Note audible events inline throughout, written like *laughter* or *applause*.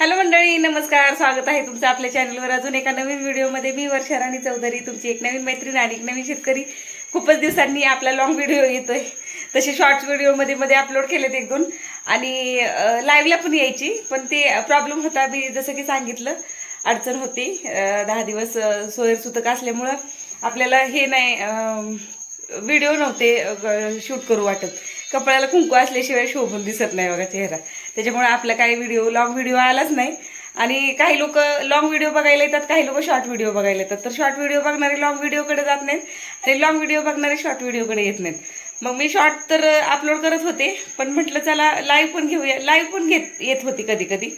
Hello मंडळी नमस्कार स्वागत आहे तुमचं आपल्या चॅनलवर. अजून एका नवीन व्हिडिओमध्ये मी वर्षा राणी चौधरी तुमची एक नवीन मैत्रीण आणि एक नवीन शेतकरी. खूपच दिवसांनी आपला लॉंग व्हिडिओ येतोय. तसे शॉर्ट्स व्हिडिओमध्ये मध्ये अपलोड केलेत एक दोन. आणि लाईव्हला पण यायची पण ते प्रॉब्लेम होता मी जसं की सांगितलं अडचण होती. दहा दिवस अं, सोयर सुतक असल्यामुळं आपल्याला हे नाही व्हिडिओ नव्हते शूट करू वाटत. कपड्याला कुंकू असल्याशिवाय शोभून दिसत नाही बघा चेहरा. त्याच्यामुळे आपला काही व्हिडिओ लॉंग व्हिडिओ आलाच नाही. आणि काही लोक लॉंग व्हिडिओ बघायला येतात काही लोक शॉर्ट व्हिडिओ बघायला येतात. तर शॉर्ट व्हिडिओ बघणारे लॉंग व्हिडिओकडे जात नाहीत आणि लॉंग व्हिडिओ बघणारे शॉर्ट व्हिडिओकडे येत नाहीत. मग मी शॉर्ट तर अपलोड करत होते पण म्हटलं चला लाईव्ह पण घेऊया. लाईव्ह पण घेत येत होती कधी कधी.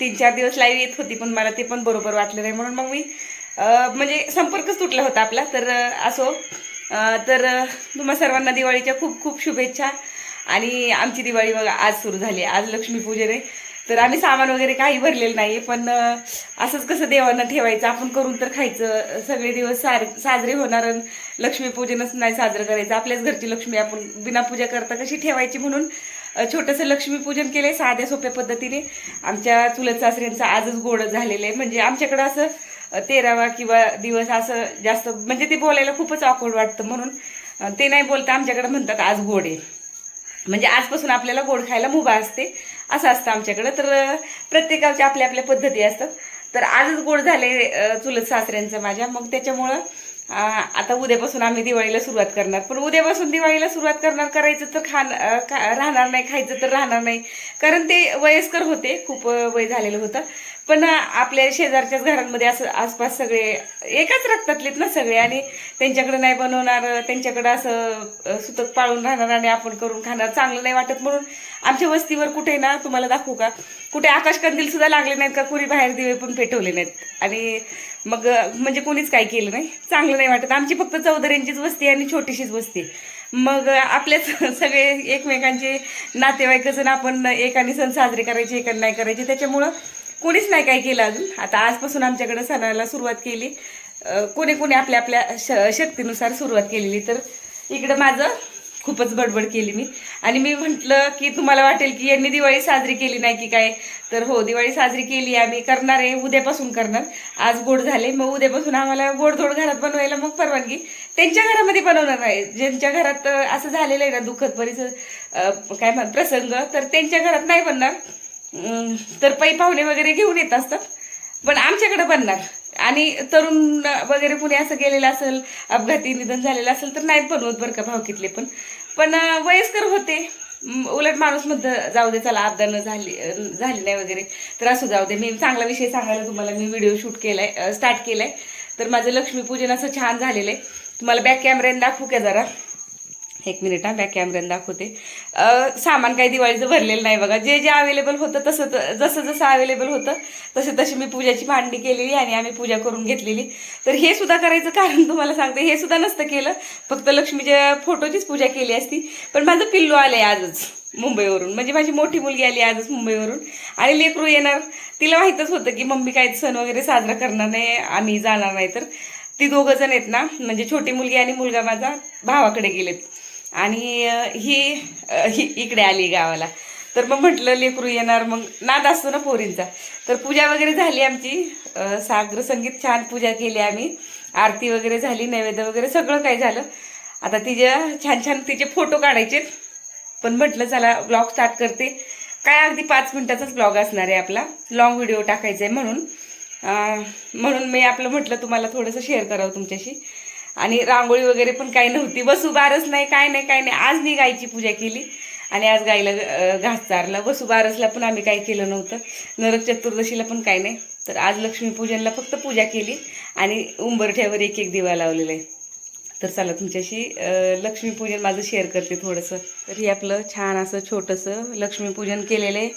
तीन चार दिवस लाईव्ह येत होती पण मला ते पण बरोबर वाटलं नाही. म्हणून मग मी म्हणजे संपर्कच तुटला होता आपला. तर असो तर तुम्हा सर्वांना दिवाळीच्या खूप खूप शुभेच्छा. आणि आमची दिवाळी बघा आज सुरू झाली. आहे. आज लक्ष्मीपूजन आहे. तर आम्ही सामान वगैरे काही भरलेलं नाही पण असंच कसं देवांना ठेवायचं. आपण करून तर खायचं. सगळे दिवस सार साजरे होणार लक्ष्मीपूजनच नाही साजरं करायचं. आपल्याच घरची लक्ष्मी आपण बिना पूजा करता कशी ठेवायची म्हणून छोटंसं लक्ष्मीपूजन केलंय साध्या सोप्या पद्धतीने. आमच्या चुलत सासऱ्यांचं आजच गोड झालेलं आहे. म्हणजे आमच्याकडं असं तेरावा किंवा दिवस असं जास्त म्हणजे ते बोलायला खूपच ऑकवर्ड वाटतं म्हणून ते नाही बोलता आमच्याकडे म्हणतात आज गोड आहे. म्हणजे आजपासून आपल्याला गोड खायला मुभा असते. असं असतं आमच्याकडं. तर प्रत्येकाच्या आपल्या आपल्या पद्धती असतात. तर आजच गोड झाले चुलत सासऱ्यांचं माझ्या. मग त्याच्यामुळं आता उद्यापासून आम्ही दिवाळीला सुरुवात करणार. पण उद्यापासून दिवाळीला सुरुवात करणार करायचं तर खाण खा- राहणार नाही. खायचं तर राहणार नाही. कारण ते वयस्कर होते. खूप वय झालेलं होतं. पण आपल्या शेजारच्याच घरांमध्ये असं आसपास सगळे एकाच रक्तातलेत ना सगळे आणि त्यांच्याकडे नाही बनवणार त्यांच्याकडे असं सुतक पाळून राहणार आणि आपण करून खाणार. चांगलं नाही वाटत म्हणून आमच्या वस्तीवर कुठे ना तुम्हाला दाखवू का? कुठे आकाशकंदील सुद्धा लागले नाहीत का? कुणी बाहेर दिवे पण पेटवले नाहीत. आणि मग म्हणजे कोणीच काय केलं नाही. चांगलं नाही वाटत. आमची फक्त चौधऱ्यांचीच वस्ती आणि छोटीशीच वस्ती मग आपल्याच *laughs* सगळे एकमेकांचे नातेवाईकच आपण एकाने सण साजरे करायचे एकाने नाही करायचे. त्याच्यामुळं कोणीच नाही काय केलं अजून. आता आजपासून आमच्याकडे सणाला सुरुवात केली. कोणी कोणी आपल्या आपल्या श शक्तीनुसार सुरुवात केलेली. तर इकडं माझं खूपच बडबड केली मी. आणि मी म्हटलं की तुम्हाला वाटेल की यांनी दिवाळी साजरी केली नाही की काय? तर हो दिवाळी साजरी केली आम्ही करणार आहे उद्यापासून करणार. आज गोड झाले मग उद्यापासून आम्हाला गोडधोड घरात बनवायला मग परवानगी त्यांच्या घरामध्ये बनवणार नाही. ज्यांच्या घरात असं झालेलं आहे ना दुःखद परिसर काय म्हण प्रसंग तर त्यांच्या घरात नाही बनणार. तर पै पाहुणे वगैरे घेऊन येत असतात. पण आमच्याकडे बनणार. आणि तरुण वगैरे कुणी असं गेलेलं असेल अपघाती निधन झालेलं असेल तर नाहीत बनवत बरं का भावकीतले पण. पण वयस्कर होते. उलट माणूस म्हणतं जाऊ दे चला अपघात झाली झाली नाही वगैरे. तर असू जाऊ दे. मी चांगला विषय सांगायला तुम्हाला मी व्हिडिओ शूट केलाय स्टार्ट केलाय. तर माझं लक्ष्मीपूजन असं छान झालेलं आहे. तुम्हाला बॅक कॅमेऱ्याने दाखवू का जरा? एक मिनिट हा बॅक कॅमेऱ्याने दाखवते. सामान काही दिवाळीचं भरलेलं नाही बघा. जे जे अवेलेबल होतं तसं जसं जसं अवेलेबल होतं तसे तशी मी पूजाची मांडणी केलेली आणि आम्ही पूजा करून घेतलेली. तर हे सुद्धा करायचं कारण तुम्हाला सांगते हे सुद्धा नसतं केलं. फक्त लक्ष्मीच्या फोटोचीच पूजा केली असती. पण माझं पिल्लू आलंय आजच मुंबईवरून. म्हणजे माझी मोठी मुलगी आली आजच मुंबईवरून. आणि लेकरू येणार. तिला माहीतच होतं की मम्मी काय सण वगैरे साजरा करणार नाही आम्ही जाणार नाही. तर ती दोघं जण आहेत ना म्हणजे छोटी मुलगी आणि मुलगा माझा भावाकडे गेलेत. आणि ही ही इकडे आली गावाला. तर मग म्हटलं लेकरू येणार मग नाद असतो ना पोरींचा. तर पूजा वगैरे झाली आमची. सागर संगीत छान पूजा केली आम्ही. आरती वगैरे झाली नैवेद्य वगैरे सगळं काही झालं. आता तिचे छान छान तिचे फोटो काढायचे. पण म्हटलं चला ब्लॉग स्टार्ट करते. काय अगदी पाच मिनटाचाच ब्लॉग असणार आहे आपला. लॉंग व्हिडिओ टाकायचा आहे म्हणून म्हणून मी आपलं म्हटलं तुम्हाला थोडंसं शेअर करावं तुमच्याशी. आणि रांगोळी वगैरे पण काही नव्हती. वसुबारस नाही काय नाही काय नाही. आज मी गायची पूजा केली आणि आज गायला घास चारला. वसुबारसला पण आम्ही काही केलं नव्हतं. नरक चतुर्दशीला पण काही नाही. तर आज लक्ष्मीपूजनला फक्त पूजा केली आणि उंबरठ्यावर एक एक दिवा लावलेला आहे. तर चला तुमच्याशी लक्ष्मीपूजन माझं शेअर करते थोडंसं. तर हे आपलं छान असं छोटंसं लक्ष्मीपूजन केलेलं आहे.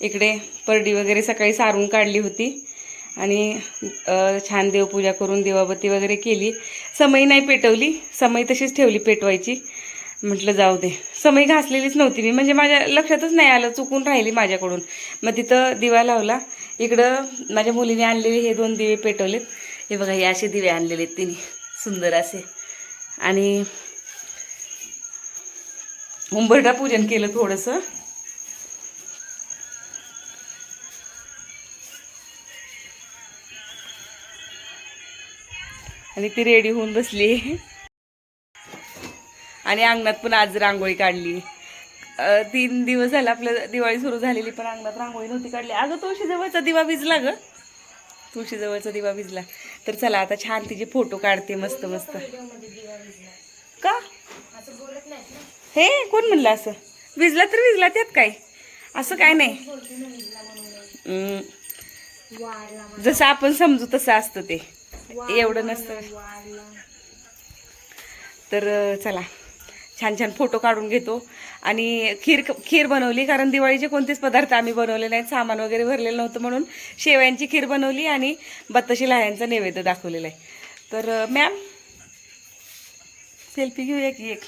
इकडे परडी वगैरे सकाळी सारून काढली होती. आणि छान देवपूजा करून देवाबत्ती वगैरे केली. समई नाही पेटवली. समई तशीच ठेवली पेटवायची. म्हटलं जाऊ दे. समई घासलेलीच नव्हती मी. म्हणजे माझ्या लक्षातच नाही आलं. चुकून राहिली माझ्याकडून. मग तिथं दिवा लावला. इकडं माझ्या मुलीने आणलेले हे दोन दिवे पेटवलेत. हे बघा हे असे दिवे आणलेले आहेत तिने. सुंदर असे. आणि उंबरडा पूजन केलं थोडंसं. आणि ती रेडी होऊन बसली. आणि अंगणात पण आज रांगोळी काढली. तीन दिवस झाला आपलं दिवाळी सुरू झालेली पण अंगणात रांगोळी नव्हती काढली. अगं तुळशी जवळचा दिवा भिजला ग. तुळशी जवळचा दिवा भिजला. तर चला आता छान तिचे फोटो काढते मस्त मस्त. का? हे कोण म्हणलं असं? भिजला तर भिजला त्यात काय? असं काय नाही. जसं आपण समजू तसं असतं ते. एवढं नसतं. तर चला. छान छान फोटो काढून घेतो. आणि खीर खीर बनवली कारण दिवाळीचे कोणतेच पदार्थ आम्ही बनवले नाहीत. सामान वगैरे भरलेलं नव्हतं म्हणून शेवयांची खीर बनवली आणि बत्ताशी लाह्यांचा नैवेद्य दाखवलेला आहे. तर मॅम सेल्फी घेऊया की एक?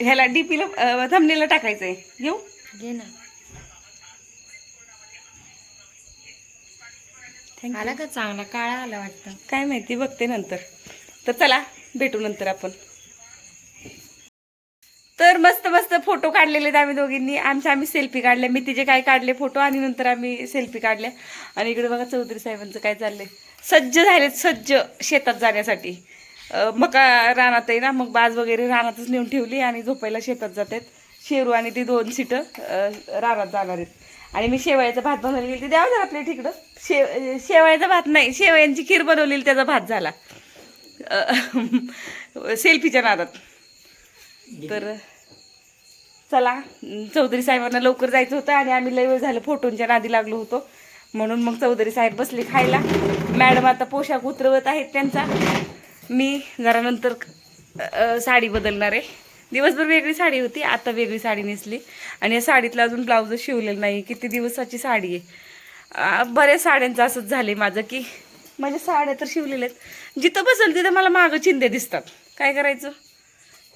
ह्याला डीपीला थंबनेला टाकायचं आहे घेऊ? घे ना. आला का चांगला? काळा आला वाटतं. काय माहिती बघते नंतर. तर चला भेटू नंतर आपण. तर मस्त मस्त फोटो काढलेले आहेत आम्ही दोघींनी. आमचे आम्ही सेल्फी काढले. मी तिचे काय काढले फोटो आणि नंतर आम्ही सेल्फी काढल्या आणि इकडे बघा चौधरी साहेबांचं काय चाललंय. सज्ज झालेत सज्ज शेतात जाण्यासाठी. मका रानात आहे ना मग बाज वगैरे रानातच नेऊन ठेवली आणि झोपायला शेतात जातात. शेरू आणि ती दोन सीटं रानात जाणार आहेत. आणि मी शेवयाचा भात बनवलेली गेली द्यावं जरा आपल्या तिकडं शेव शेवयाचा भात नाही शेवयांची खीर बनवलेली त्याचा भात झाला. सेल्फीच्या नादात. तर चला चौधरी साहेबांना लवकर जायचं होतं आणि आम्ही लय वेळ झालं फोटोंच्या नादी लागलो होतो. म्हणून मग चौधरी साहेब बसले खायला. मॅडम आता पोशाख उतरवत आहेत त्यांचा. मी जरा नंतर साडी बदलणार आहे. दिवसभर वेगळी साडी होती आता वेगळी साडी नेसली. आणि या साडीतलं अजून ब्लाऊज शिवलेलं नाही किती दिवसाची साडी आहे. बऱ्याच साड्यांचं असंच झाले माझं की माझ्या साड्या तर शिवलेल्या आहेत. जिथं बसेल तिथं मला मागं चिंध्या दिसतात. काय करायचं?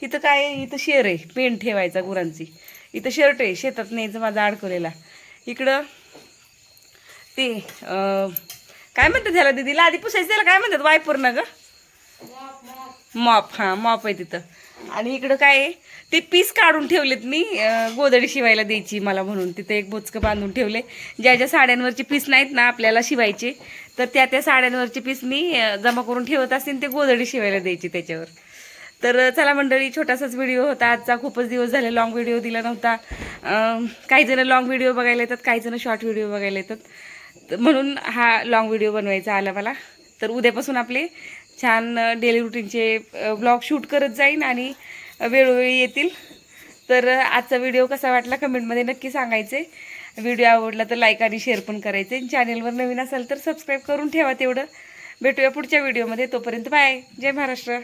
इथं काय इथं शेर आहे पेन ठेवायचा गुरांची. इथं शर्ट आहे शेतात न्यायचं माझा अडकवलेला इकडं ते काय म्हणतात त्याला दिदीला? आधी पुसायचं त्याला काय म्हणतात? वायपूर ना ग? मॉप हां मॉप आहे तिथं. आणि इकडं काय ते पीस काढून ठेवलेत मी गोधडी गोदडी शिवायला द्यायची मला म्हणून. तिथं एक बोचकं बांधून ठेवले. ज्या ज्या साड्यांवरचे पीस नाहीत ना आपल्याला शिवायचे तर त्या त्या साड्यांवरचे पीस मी जमा करून ठेवत असतील ते गोदडी शिवायला द्यायची त्याच्यावर. तर चला मंडळी छोटासाच व्हिडिओ होता. आजचा खूपच दिवस झाले लाँग व्हिडिओ दिला नव्हता. काही जण लॉंग व्हिडिओ बघायला येतात काही जण शॉर्ट व्हिडिओ बघायला येतात. तर म्हणून हा लाँग व्हिडिओ बनवायचा आला मला. तर उद्यापासून आपले छान डेली रुटीनचे ब्लॉग शूट करत जाईन आणि वेळोवेळी येतील. तर आजचा व्हिडिओ कसा वाटला कमेंटमध्ये नक्की सांगायचे. व्हिडिओ आवडला तर लाईक आणि शेअर पण करायचे. चॅनेलवर नवीन असाल तर सबस्क्राईब करून ठेवा तेवढं. भेटूया पुढच्या व्हिडिओमध्ये तोपर्यंत बाय जय महाराष्ट्र.